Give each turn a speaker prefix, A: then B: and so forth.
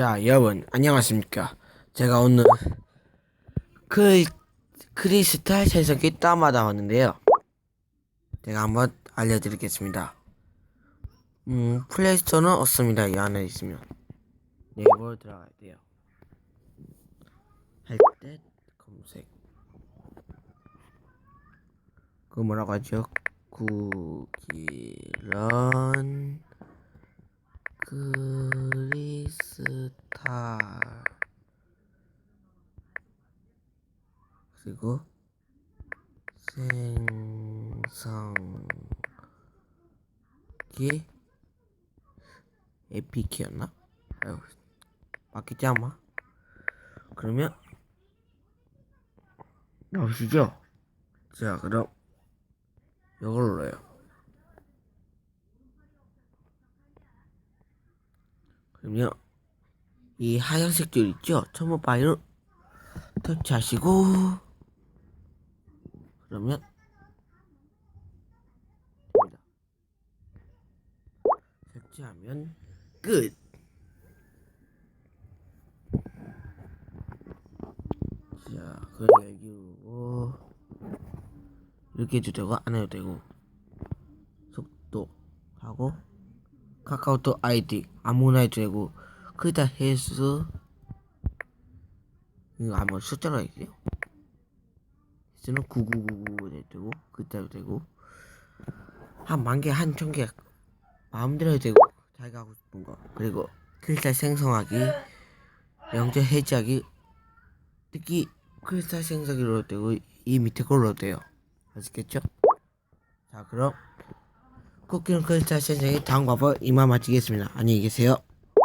A: 자, 여러분, 안녕하십니까. 제가 오늘 크, 크리스탈 생성기 따마다 왔는데요. 제가 한번 알려드리겠습니다. 음, 플레이스토어는 없습니다. 이 안에 있으면. 네이버로 들어가야 돼요. 할 때 검색. 그 뭐라고 하죠? 구기런 크리스탈 그리고 생성기 에피키였나? 아유 맞겠지 아마 그러면 나오시죠? 자 그럼 이걸 눌러요 그러면 이 하얀색 줄 있죠? 첨부 파일을 터치하시고 그러면 됩니다. 설치하면 끝. 자, 그리고 여기로 이렇게 되고 안 해도 되고 속도 하고 카카오톡 아이디 아무나 해도 되고 그다 해서 이거 아무 숫자로 돼요. 숫자는 9999 해도 되고 그따도 되고 한 만 개 한 천 개 마음대로 되고 자기가 하고 싶은 거 그리고 크리스탈 생성하기 영재 해지하기 특히 크리스탈 생성기로 되고 이 밑에 걸로 돼요 아시겠죠? 자 그럼 쿠키는 크리스탈 생성기 다음 과보 이만 마치겠습니다 안녕히 계세요